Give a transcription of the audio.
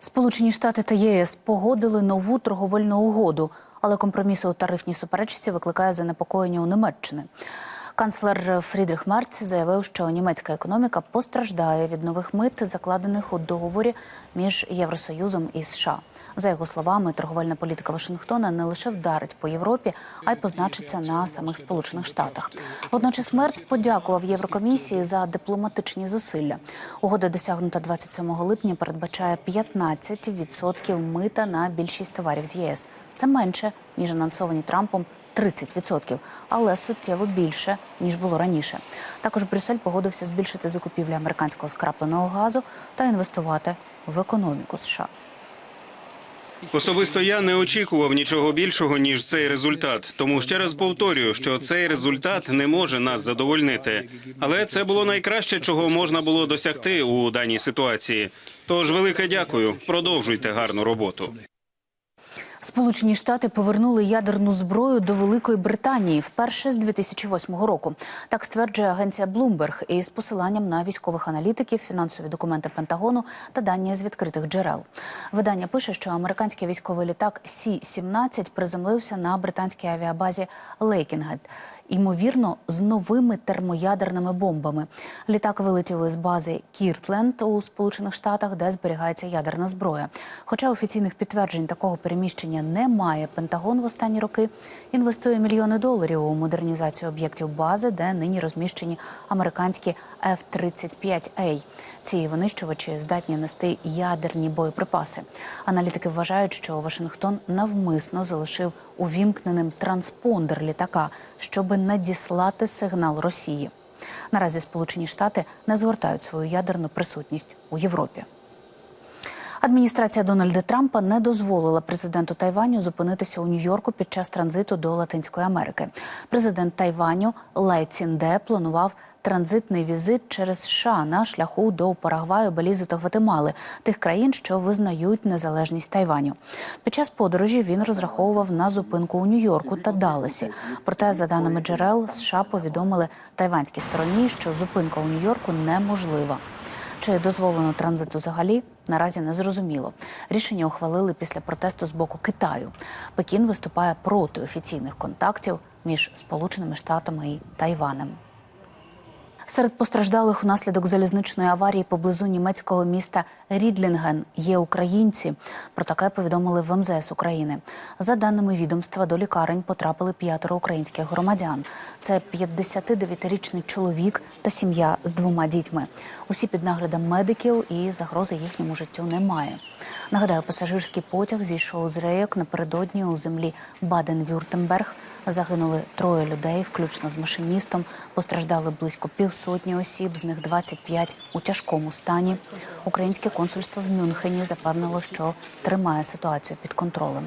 Сполучені Штати та ЄС погодили нову торговельну угоду, але компроміси у тарифній суперечці викликає занепокоєння у Німеччини. Канцлер Фрідріх Мерц заявив, що німецька економіка постраждає від нових мит, закладених у договорі між Євросоюзом і США. За його словами, торговельна політика Вашингтона не лише вдарить по Європі, а й позначиться на самих Сполучених Штатах. Водночас Мерц подякував Єврокомісії за дипломатичні зусилля. Угода досягнута 27 липня передбачає 15% мита на більшість товарів з ЄС. Це менше ніж анонсовані Трампом 30%, але суттєво більше ніж було раніше. Також Брюссель погодився збільшити закупівлі американського скрапленого газу та інвестувати в економіку США. Особисто я не очікував нічого більшого ніж цей результат. Тому ще раз повторюю, що цей результат не може нас задовольнити. Але це було найкраще, чого можна було досягти у даній ситуації. Тож велике дякую. Продовжуйте гарну роботу. Сполучені Штати повернули ядерну зброю до Великої Британії вперше з 2008 року. Так стверджує агенція Bloomberg із посиланням на військових аналітиків, фінансові документи Пентагону та дані з відкритих джерел. Видання пише, що американський військовий літак Сі-17 приземлився на британській авіабазі Лейкінгед. Ймовірно, з новими термоядерними бомбами. Літак вилетів із бази Кіртленд у Сполучених Штатах, де зберігається ядерна зброя. Хоча офіційних підтверджень такого переміщення немає, Пентагон в останні роки інвестує мільйони доларів у модернізацію об'єктів бази, де нині розміщені американські F-35A. Ці винищувачі здатні нести ядерні боєприпаси. Аналітики вважають, що Вашингтон навмисно залишив увімкненим транспондер літака, щоби надіслати сигнал Росії. Наразі Сполучені Штати не згортають свою ядерну присутність у Європі. Адміністрація Дональда Трампа не дозволила президенту Тайваню зупинитися у Нью-Йорку під час транзиту до Латинської Америки. Президент Тайваню Лай Цінде планував транзитний візит через США на шляху до Парагваю, Белізу та Гватемали, тих країн, що визнають незалежність Тайваню. Під час подорожі він розраховував на зупинку у Нью-Йорку та Далласі. Проте, за даними джерел, США повідомили тайванській стороні, що зупинка у Нью-Йорку неможлива. Чи дозволено транзит взагалі наразі не зрозуміло. Рішення ухвалили після протесту з боку Китаю. Пекін виступає проти офіційних контактів між Сполученими Штатами і Тайванем. Серед постраждалих унаслідок залізничної аварії поблизу німецького міста Рідлінген є українці. Про таке повідомили в МЗС України. За даними відомства, до лікарень потрапили п'ятеро українських громадян. Це 59-річний чоловік та сім'я з двома дітьми. Усі під наглядом медиків і загрози їхньому життю немає. Нагадаю, пасажирський потяг зійшов з рейок напередодні у землі Баден-Вюртемберг. Загинули троє людей, включно з машиністом. Постраждали близько півсотні осіб, з них 25 у тяжкому стані. Українське консульство в Мюнхені запевнило, що тримає ситуацію під контролем.